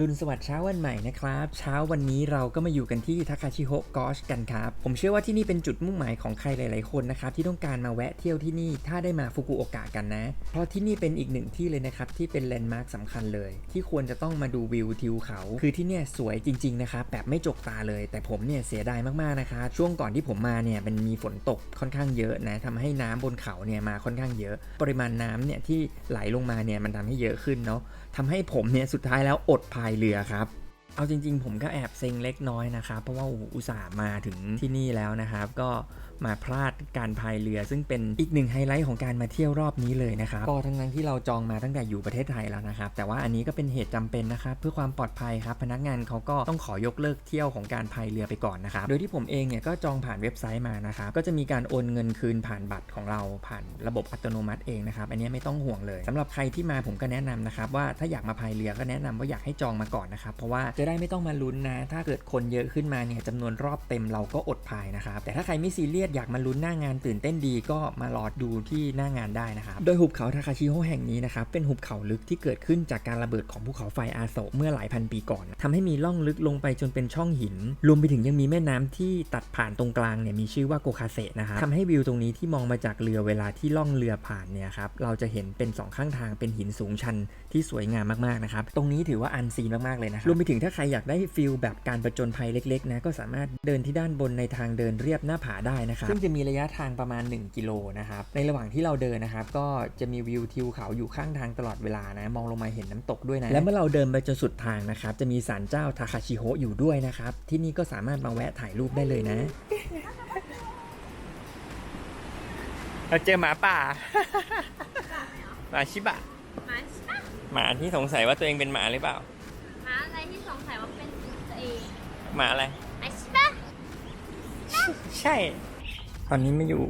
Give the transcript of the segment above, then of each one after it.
รุณสวัสดิ์เช้าวันใหม่นะครับ เช้าวันนี้เราก็มาอยู่กันที่ทาคาชิโฮกอชกันครับ ผมเชื่อว่าที่นี่เป็นจุดมุ่งหมายของใครหลาย ๆ คนนะครับที่ต้องการมาแวะเที่ยวที่นี่ถ้าได้มาฟุกุโอกะกันนะ เพราะที่นี่เป็นอีกหนึ่งที่เลยนะครับที่เป็นแลนด์มาร์คสำคัญเลย ที่ควรจะต้องมาดูวิวทิวเขา คือที่เนี่ยสวยจริง ๆ นะครับแบบไม่จกตาเลย แต่ผมเนี่ยเสียดายมาก ๆ นะครับช่วงก่อนที่ผมมาเนี่ยมันมีฝนตกค่อนข้างเยอะนะทำให้น้ำบนเขาเนี่ยมาค่อนข้างเยอะ ปริมาณน้ำเนี่ยที่ไหลลงมาเนี่ยมันทำให้เยอะขึ้นเนาะทำให้ผมเนี่ยสุดท้ายแล้วอดพายเรือครับเอาจริง ๆ ผมก็แอบเซ็งเล็กน้อยนะครับ เพราะว่าอุตส่าห์มาถึงที่นี่แล้วนะครับ ก็ มาพลาดการพายเรือ ซึ่งเป็นอีกหนึ่งไฮไลท์ของการมาเที่ยวรอบนี้เลยนะครับก็ทั้งนั้นที่เราจองมาตั้งแต่อยู่ประเทศไทยแล้วนะครับแต่ว่าอันนี้ก็เป็นเหตุจำเป็นนะครับเพื่อความปลอดภัยครับพนักงานเขาก็ต้องขอยกเลิกเที่ยวของการพายเรือไปก่อนนะครับโดยที่ผมเองเนี่ยก็จองผ่านเว็บไซต์มานะครับก็จะมีการโอนเงินคืนผ่านบัตรของเราผ่านระบบอัตโนมัติเองนะครับอันนี้ไม่ต้องห่วงเลยสำหรับใครที่มาผมก็แนะนำนะครับว่าถ้าอยากมาพายเรือก็แนะนำว่าอยากให้จองมาก่อนนะครับเพราะว่าจะได้ไม่ต้องมาลุ้นนะถ้าเกิดคนเยอะขึ้นมาเนี่ยจำนวนรอบเต็มเราก็อดพายนะครับแต่ถ้าใครไม่ซีเรียสอยากมาลุ้นหน้างานตื่นเต้นดีก็มารอดดูที่หน้างานได้นะครับ โดยหุบเขาทาคาชิโฮแห่งนี้นะครับเป็นหุบเขาลึกที่เกิดขึ้นจากการระเบิดของภูเขาไฟอาโศเมื่อหลายพันปีก่อนทำให้มีล่องลึกลงไปจนเป็นช่องหิน รวมไปถึงยังมีแม่น้ำที่ตัดผ่านตรงกลางเนี่ยมีชื่อว่าโกคาเซนะครับทำให้วิวตรงนี้ที่มองมาจากเรือเวลาที่ล่องเรือผ่านเนี่ยครับเราจะเห็นเป็นสองข้างทางเป็นหินสูงชันที่สวยงามมากๆนะครับตรงนี้ถือว่าอันซีนมากๆเลยนะครับรวมไปถึงถ้าใครอยากได้ฟิลแบบการประจนภัยเล็กๆนะก็สามารถเดินที่ด้านบนในทางเดินเรียบหน้าผาได้นะครับซึ่งจะมีระยะทางประมาณ 1 กิโลนะครับในระหว่างที่เราเดินนะครับก็จะมีวิวทิวเขาอยู่ข้างทางตลอดเวลานะมองลงมาเห็นน้ำตกด้วยนะและเมื่อเราเดินไปจนสุดทางนะครับจะมีศาลเจ้าทาคาชิโฮอยู่ด้วยนะครับที่นี่ก็สามารถมาแวะถ่ายรูปได้เลยนะเราเจอหมาป่าหมาชิบะหมาชิบะหมาที่สงสัยว่าตัวเองเป็นหมาหรือเปล่าหมาอะไรที่สงสัยว่าเป็นตัวเองหมาอะไรหมาชิบะใช่ ตอนนี้มาอยู่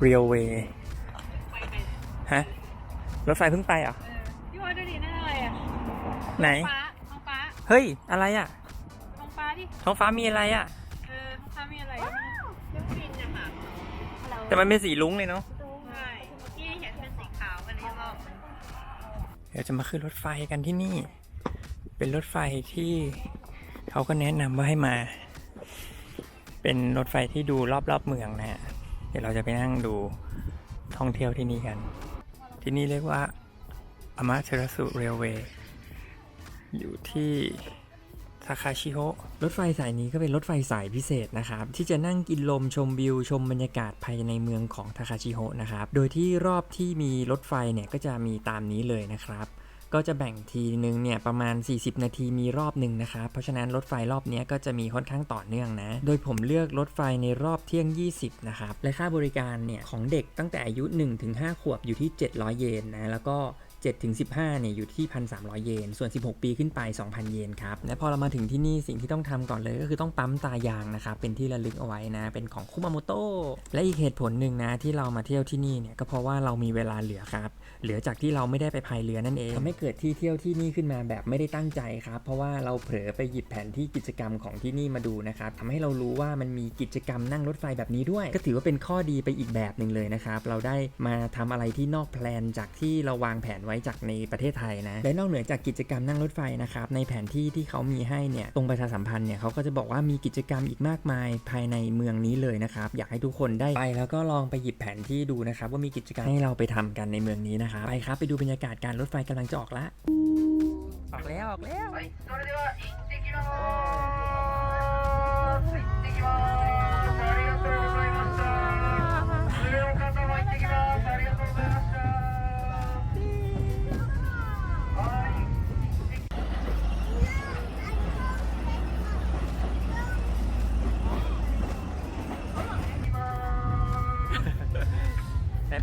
เรียวเวย์ฮะ รถไฟเพิ่งไปเหรอเออพี่วอยดูดินั่นอะไรอะไหน ฟ้าท้องฟ้าเฮ้ย อะไรอะ ท้องฟ้าดิ ท้องฟ้ามีอะไรอะ เออท้องฟ้ามีอะไร เครื่องบินอะค่ะแต่มันเป็นสีลุ้งเลยเนาะ ใช่เมื่อกี้เห็นเป็นสีขาวอันนี้ก็เดี๋ยวจะมาขึ้นรถไฟกันที่นี่ เป็นรถไฟที่เขาก็แนะนำว่าให้มา เป็นรถไฟที่ดูรอบๆเมืองนะฮะเดี๋ยวเราจะไปนั่งดูท่องเที่ยวที่นี่กัน ที่นี่เรียกว่าอามาเทราสุเรลเวย์อยู่ที่ทาคาชิโฮรถไฟสายนี้ก็เป็นรถไฟสายพิเศษนะครับ ที่จะนั่งกินลมชมวิว ชมบรรยากาศภายในเมืองของทาคาชิโฮนะครับ โดยที่รอบที่มีรถไฟเนี่ยก็จะมีตามนี้เลยนะครับ ก็จะแบ่งทีนึงเนี่ยประมาณ 40 นาทีมีรอบหนึ่งนะครับ เพราะฉะนั้นรถไฟรอบนี้ก็จะมีค่อนข้างต่อเนื่องนะ โดยผมเลือกรถไฟในรอบเที่ยง 20 นะครับ และค่าบริการเนี่ยของเด็กตั้งแต่อายุ 1-5 ขวบอยู่ที่ 700 เยนนะ แล้วก็ 7-15เนี่ยอยู่ที่ 1,300 เยน ส่วน 16 ปีขึ้นไป 2,000 เยนครับ และพอเรามาถึงที่นี่สิ่งที่ต้องทำก่อนเลยก็คือต้องปั๊มตายางนะครับเป็นที่ระลึกเอาไว้นะ เป็นของคุมาโมโตะและอีกเหตุผลหนึ่งนะที่เรามาเที่ยวที่นี่เนี่ยก็เพราะว่าเรามีเวลาเหลือครับ เหลือจากที่เราไม่ได้ไปพายเรือนั่นเองทำให้เกิดที่เที่ยวที่นี่ขึ้นมาแบบไม่ได้ตั้งใจครับ เพราะว่าเราเผลอไปหยิบแผนที่กิจกรรมของที่นี่มาดูนะครับทำให้เรารู้ว่ามันมีกิจกรรมนั่งรถไฟแบบนี้ด้วย ก็ถือว่าเป็นข้อดีไปอีกแบบหนึ่งเลยนะครับเราได้มาทำอะไรที่นอกแพลนจากที่เราวางแผนไว้จากในประเทศไทยนะ และนอกเหนือจากกิจกรรมนั่งรถไฟนะครับในแผนที่ที่เขามีให้เนี่ยตรงประชาสัมพันธ์เนี่ยเขาก็จะบอกว่ามีกิจกรรมอีกมากมายภายในเมืองนี้เลยนะครับอยากให้ทุกคนได้ไปแล้วก็ลองไปหยิบแผนที่ดูนะครับว่ามีกิจกรรมให้เราไปทำกันในเมืองนี้นะครับไปครับไปดูบรรยากาศการรถไฟกำลังจะออกละออกแล้วออกแล้ว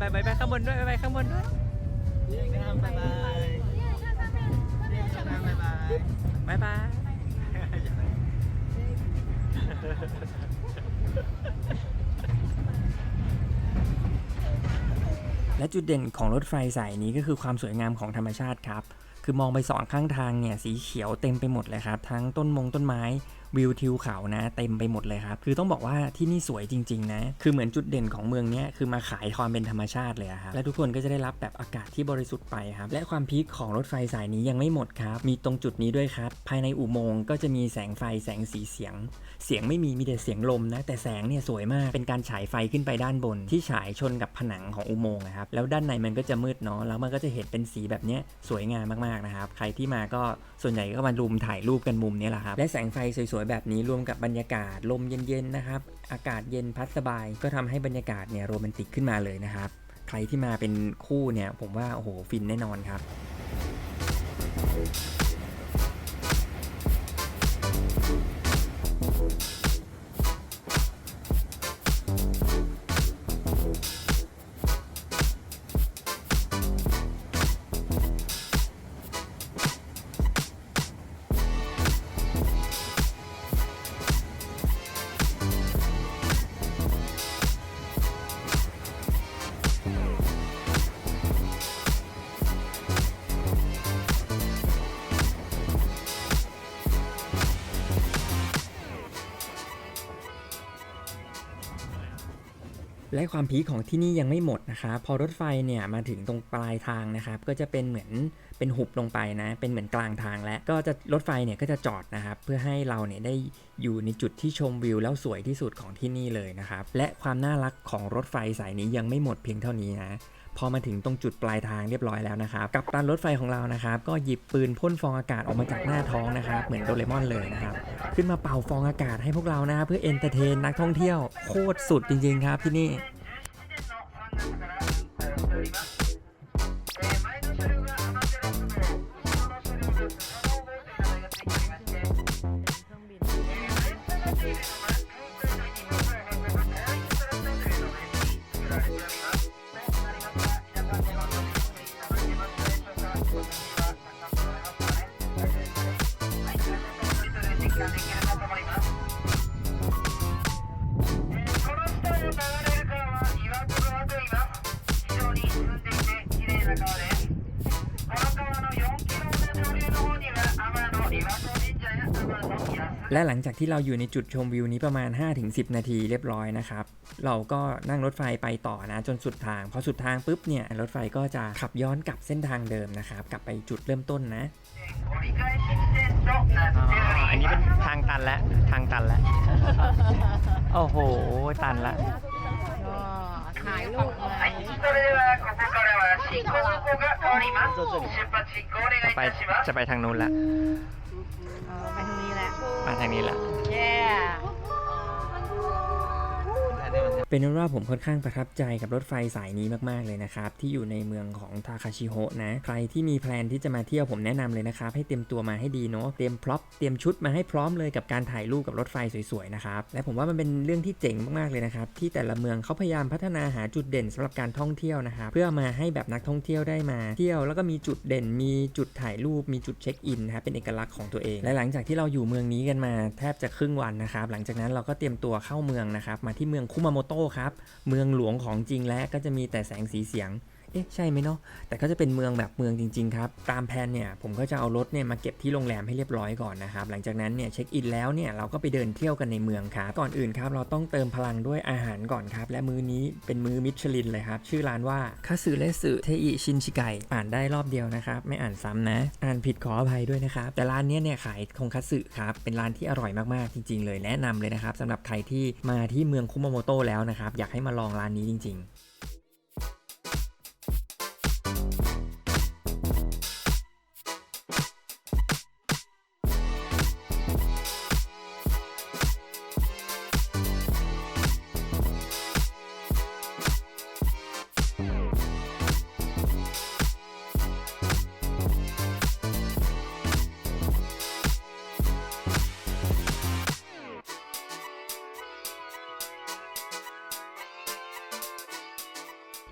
ไปไปไปข้างบนด้วยไปไปข้างบนด้วยบายบายและจุดเด่นของรถไฟสายนี้ก็คือความสวยงามของธรรมชาติครับ คือมองไปสองข้างทางเนี่ยสีเขียวเต็มไปหมดเลยครับ ทั้งต้นมงต้นไม้ วิวทิวเขานะ เต็มไปหมดเลยครับ คือต้องบอกว่าที่นี่สวยจริง ๆ นะ คือเหมือนจุดเด่นของเมืองเนี้ยคือมาขายความเป็นธรรมชาติเลยครับ และทุกคนก็จะได้รับแบบอากาศที่บริสุทธิ์ไปครับ และความพีคของรถไฟสายนี้ยังไม่หมดครับ มีตรงจุดนี้ด้วยครับ ภายในอุโมงค์ก็จะมีแสงไฟแสงสีเสียง เสียงไม่มีมีแต่เสียงลมนะ แต่แสงเนี่ยสวยมาก เป็นการฉายไฟขึ้นไปด้านบน ที่ฉายชนกับผนังของอุโมงค์นะครับ แล้วด้านในมันก็จะมืดเนาะ แล้วมันก็จะเห็นเป็นสีแบบเนี้ยสวยงามมากๆนะครับ ใครที่มาก็ส่วนใหญ่ก็มารุมถ่ายรูปกันมุมนี้แหละครับ และแสงไฟสวยๆแบบนี้รวมกับบรรยากาศลมเย็นๆนะครับอากาศเย็นพัดสบายก็ทำให้บรรยากาศเนี่ยโรแมนติกขึ้นมาเลยนะครับ ใครที่มาเป็นคู่เนี่ยผมว่าโอ้โหฟินแน่นอนครับ และความพีคของที่นี่ยังไม่หมดนะครับพอรถไฟเนี่ยมาถึงตรงปลายทางนะครับก็จะเป็นเหมือนเป็นหุบลงไปนะ เป็นเหมือนกลางทางแล้วก็จะรถไฟเนี่ยก็จะจอดนะครับเพื่อให้เราเนี่ยได้อยู่ในจุดที่ชมวิวแล้วสวยที่สุดของที่นี่เลยนะครับและความน่ารักของรถไฟสายนี้ยังไม่หมดเพียงเท่านี้นะ พอมาถึงตรงจุดปลายทางเรียบร้อยแล้วนะครับ กับตันรถไฟของเรานะครับ ก็หยิบปืนพ่นฟองอากาศออกมาจากหน้าท้องนะครับ เหมือนโดเรมอนเลยนะครับ ขึ้นมาเป่าฟองอากาศให้พวกเรานะครับเพื่อเอนเตอร์เทนนักท่องเที่ยวโคตรสุดจริงๆครับที่นี่ และหลังจากที่เราอยู่ในจุดชมวิวนี้ประมาณ 5-10 นาทีเรียบร้อยนะครับ เราก็นั่งรถไฟไปต่อนะจนสุดทางพอสุดทางปุ๊บเนี่ยรถไฟก็จะขับย้อนกลับเส้นทางเดิมนะครับกลับไปจุดเริ่มต้นนะอันนี้เป็นทางตันแล้วทางตันแล้วโอ้โหตันล้ถ่ายรูปจะไปจะไปทางนู้นละไปทางนี้แหละมาทางนี้แหละ เป็นนั้นว่าผมค่อนข้างประทับใจกับรถไฟสายนี้มากๆเลยนะครับ ที่อยู่ในเมืองของทาคาชิโฮะนะ ใครที่มีแพลนที่จะมาเที่ยวผมแนะนำเลยนะครับ ให้เตรียมตัวมาให้ดีเนาะเตรียมพร็อพเตรียมชุดมาให้พร้อมเลยกับการถ่ายรูปกับรถไฟสวยๆนะครับและผมว่ามันเป็นเรื่องที่เจ๋งมากๆเลยนะครับที่แต่ละเมืองเขาพยายามพัฒนาหาจุดเด่นสำหรับการท่องเที่ยวนะครับเพื่อมาให้แบบนักท่องเที่ยวได้มา เที่ยวแล้วก็มีจุดเด่น มีจุดถ่ายรูปมีจุดเช็คอินนะครับเป็นเอกลักษณ์ของตัวเองและหลังจากที่เราอยู่เมืองนี้กันมาแทบจะครึ่งวันนะครับหลังจากนั้นเราก็เตรียมตัวเข้าเมืองนะครับมาที่เมืองคุมาโมโตครับ เมืองหลวงของจริงและก็จะมีแต่แสงสีเสียง เอ๊ะใช่ไหมเนาะแต่ก็จะเป็นเมืองแบบเมืองจริงๆครับ ตามแผนเนี่ยผมก็จะเอารถเนี่ยมาเก็บที่โรงแรมให้เรียบร้อยก่อนนะครับ หลังจากนั้นเนี่ยเช็คอินแล้วเนี่ยเราก็ไปเดินเที่ยวกันในเมืองครับ ก่อนอื่นครับเราต้องเติมพลังด้วยอาหารก่อนครับ และมื้อนี้เป็นมื้อมิชลินเลยครับ ชื่อร้านว่าคาสึเลสึเทอิชินชิไกอ่านได้รอบเดียวนะครับไม่อ่านซ้ำนะ อ่านผิดขออภัยด้วยนะครับแต่ร้านเนี้ยเนี่ยขายทงคัตสึครับเป็นร้านที่อร่อยมากๆจริง ๆ เลยแนะนำเลยนะครับสำหรับใครที่มาที่เมืองคุมาโมโตะแล้วนะครับอยากให้มาลองร้านนี้จริง ๆ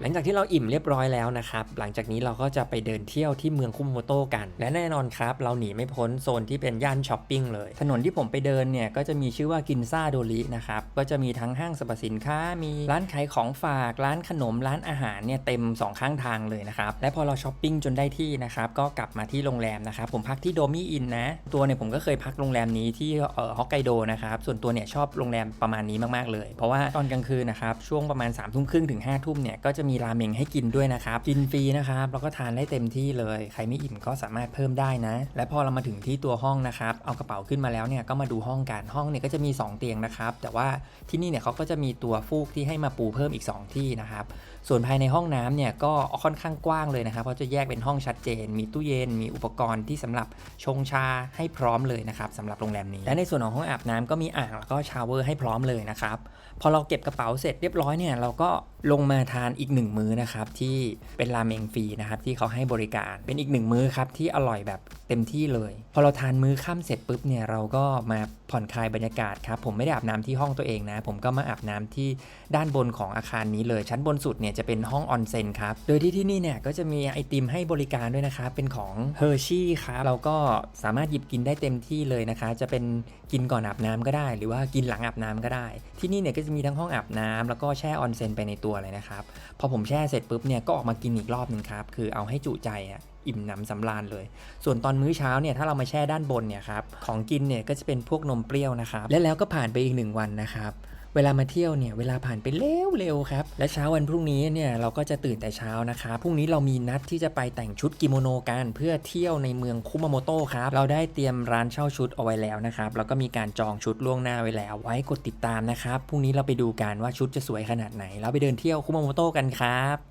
หลังจากที่เราอิ่มเรียบร้อยแล้วนะครับ หลังจากนี้เราก็จะไปเดินเที่ยวที่เมืองคุมโมโตกัน และแน่นอนครับ เราหนีไม่พ้นโซนที่เป็นย่านช้อปปิ้งเลย ถนนที่ผมไปเดินเนี่ยก็จะมีชื่อว่ากินซาโดรินะครับ ก็จะมีทั้งห้างสรรพสินค้า มีร้านขายของฝาก ร้านขนม ร้านอาหารเนี่ยเต็มสองข้างทางเลยนะครับ และพอเราช้อปปิ้งจนได้ที่นะครับ ก็กลับมาที่โรงแรมนะครับ ผมพักที่โดมิอินนะ ตัวเนี่ยผมก็เคยพักโรงแรมนี้ที่เอ่อฮอกไกโดนะครับ ส่วนตัวเนี่ยชอบโรงแรมประมาณนี้มากๆเลย เพราะว่าตอนกลางคืนนะครับ ช่วงประมาณ3ามทุ่มครึ่งถึง5้าทุ่มเนี่ยก็จะมีราเมงให้กินด้วยนะครับกินฟรีนะครับแล้วก็ทานได้เต็มที่เลย ใครไม่อิ่มก็สามารถเพิ่มได้นะ และพอเรามาถึงที่ตัวห้องนะครับเอากระเป๋าขึ้นมาแล้วเนี่ยก็มาดูห้องกันห้องเนี่ยก็จะมี 2 เตียงนะครับแต่ว่าที่นี่เนี่ยเขาก็จะมีตัวฟูกที่ให้มาปูเพิ่มอีก 2 ที่นะครับ ส่วนภายในห้องน้ำเนี่ยก็ค่อนข้างกว้างเลยนะครับ เพราะจะแยกเป็นห้องชัดเจน มีตู้เย็น มีอุปกรณ์ที่สำหรับชงชาให้พร้อมเลยนะครับสำหรับโรงแรมนี้ และในส่วนของห้องอาบน้ำก็มีอ่างแล้วก็ชาเวอร์ให้พร้อมเลยนะครับ พอเราเก็บกระเป๋าเสร็จเรียบร้อยเนี่ยเราก็ลงมาทานอีกหนึ่งมื้อนะครับที่เป็นราเมงฟรีนะครับที่เขาให้บริการเป็นอีกหนึ่งมื้อครับที่อร่อยแบบเต็มที่เลย พอเราทานมื้อค่ำเสร็จปุ๊บเนี่ยเราก็มาผ่อนคลายบรรยากาศครับผมไม่ได้อาบน้ำที่ห้องตัวเองนะ ผมก็มาอาบน้ำที่ด้านบนของอาคารนี้เลย ชั้นบนสุดเนี่ยจะเป็นห้องออนเซ็นครับ โดยที่ที่นี่เนี่ยก็จะมีไอติมให้บริการด้วยนะครับ เป็นของเฮอร์ชี่ครับเราก็สามารถหยิบกินได้เต็มที่เลยนะคะ จะเป็นกินก่อนอาบน้ำก็ได้ หรือว่ากินหลังอาบน้ำก็ได้ ที่นี่เนี่ยก็จะมีทั้งห้องอาบน้ำแล้วก็แช่ออนเซ็นไปในตัวเลยนะครับ พอผมแช่เสร็จปุ๊บเนี่ยก็ออกมากินอีกรอบหนึ่งครับ คือเอาให้จุใจอะอิ่มหนำสำราญเลย ส่วนตอนมื้อเช้าเนี่ยถ้าเรามาแช่ด้านบนเนี่ยครับ ของกินเนี่ยก็จะเป็นพวกนมเปรี้ยวนะครับ และแล้วก็ผ่านไปอีกหนึ่งวันนะครับ เวลามาเที่ยวเนี่ยเวลาผ่านไปเร็วเร็วๆครับ และเช้าวันพรุ่งนี้เนี่ยเราก็จะตื่นแต่เช้านะคะพรุ่งนี้เรามีนัดที่จะไปแต่งชุดกิโมโนกันเพื่อเที่ยวในเมืองคุมาโมโตะครับเราได้เตรียมร้านเช่าชุดเอาไว้แล้วนะครับแล้วก็มีการจองชุดล่วงหน้าไว้แล้ว ไว้กดติดตามนะครับพรุ่งนี้เราไปดูกันว่าชุดจะสวยขนาดไหน แล้วไปเดินเที่ยวคุมาโมโตะกันครับ